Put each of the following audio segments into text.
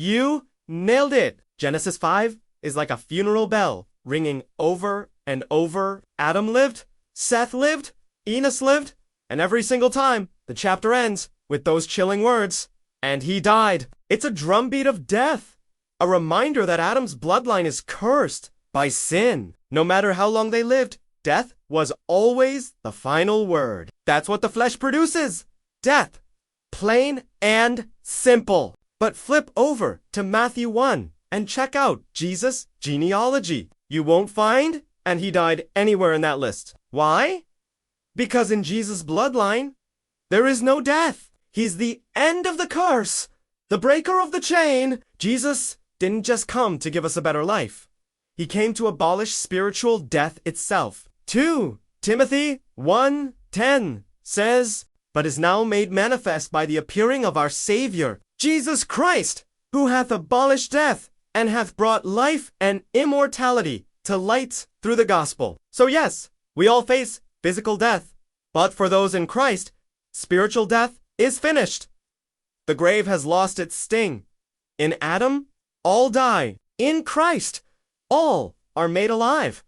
You nailed it. Genesis 5 is like a funeral bell ringing over and over. Adam lived, Seth lived, Enos lived, and every single time the chapter ends with those chilling words, and he died. It's a drumbeat of death, a reminder that Adam's bloodline is cursed by sin. No matter how long they lived, death was always the final word. That's what the flesh produces death. Plain and simple. But flip over to Matthew 1 and check out Jesus' genealogy. You won't find, and he died anywhere in that list. Why? Because in Jesus' bloodline, there is no death. He's the end of the curse, the breaker of the chain. Jesus didn't just come to give us a better life. He came to abolish spiritual death itself. 2 Timothy 1:10 says, "But is now made manifest by the appearing of our Savior, Jesus Christ, who hath abolished death and hath brought life and immortality to light through the gospel." So yes, we all face physical death, but for those in Christ, spiritual death is finished. The grave has lost its sting. In Adam, all die. In Christ, all are made alive.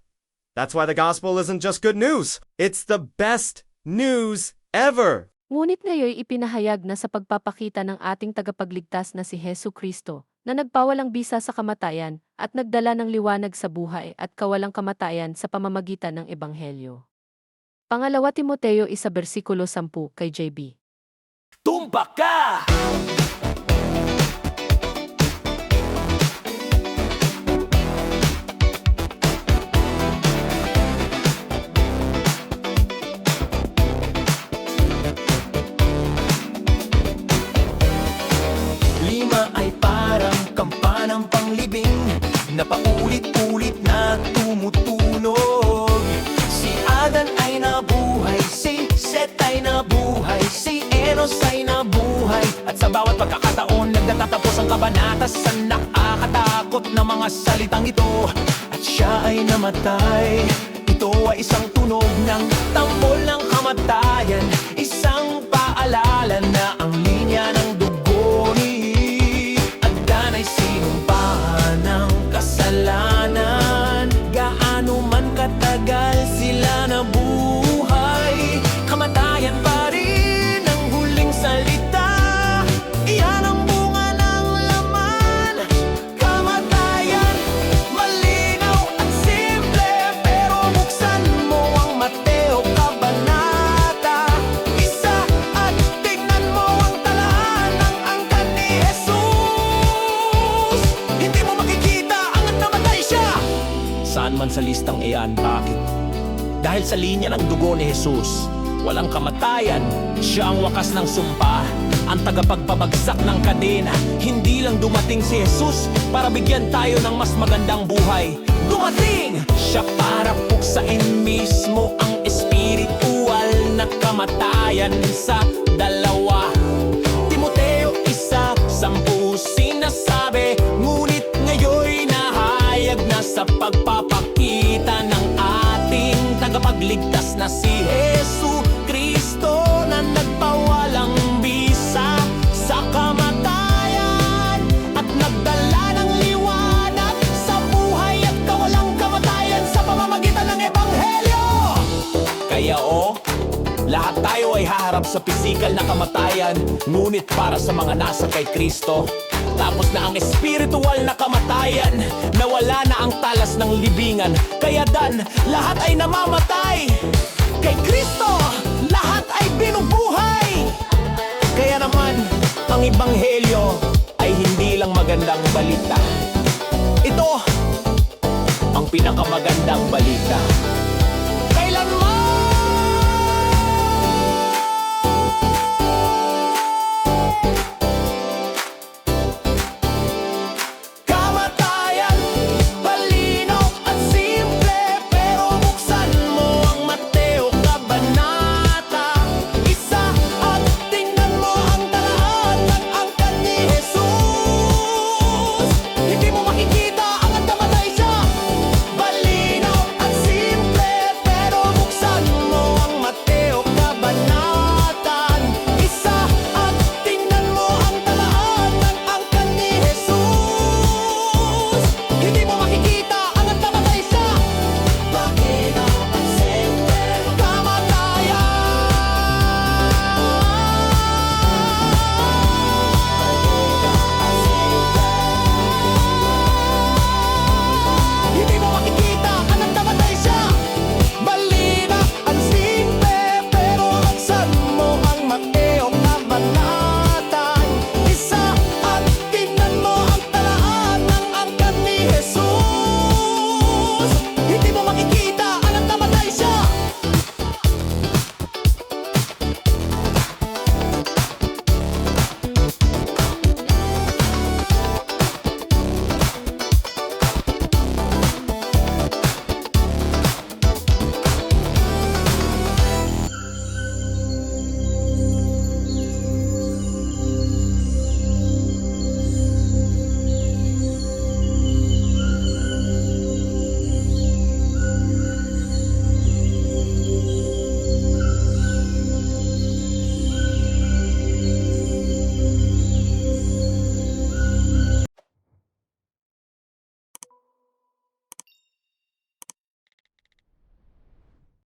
That's why the gospel isn't just good news. It's the best news ever. Ngunit ngayon ipinahayag na sa pagpapakita ng ating tagapagligtas na si Hesu Kristo, na nagpawalang bisa sa kamatayan at nagdala ng liwanag sa buhay at kawalang kamatayan sa pamamagitan ng Ebanghelyo. Pangalawa Timoteo 1 versikulo 10 kay JB. Tumpak ka! Ay parang kampanang panglibing. Na paulit-ulit na tumutunog. Si Adan ay nabuhay, si Seth ay nabuhay Si Enos ay nabuhay. At sa bawat pagkakataon nagtatatapos ang kabanata Sa nakakatakot na mga salitang ito. At siya ay namatay. Ito ay isang tunog ng tambol ng katagal sila nabuhay. Kamatayan pa sa listang iyan, bakit? Dahil sa linya ng dugo ni Jesus, walang kamatayan. Siya ang wakas ng sumpa, ang tagapagpabagsak ng kadena. Hindi lang dumating si Jesus para bigyan tayo ng mas magandang buhay. Dumating siya para puksain mismo ang espiritual na kamatayan sa tagapagligtas na si Jesu haharap sa pisikal na kamatayan Ngunit para sa mga nasa kay Kristo. Tapos na ang espiritual na kamatayan Nawala na ang talas ng libingan. Kaya dan, lahat ay namamatay. Kay Kristo, lahat ay binubuhay. Kaya naman, ang Ebanghelyo ay hindi lang magandang balita. Ito, ang pinakamagandang balita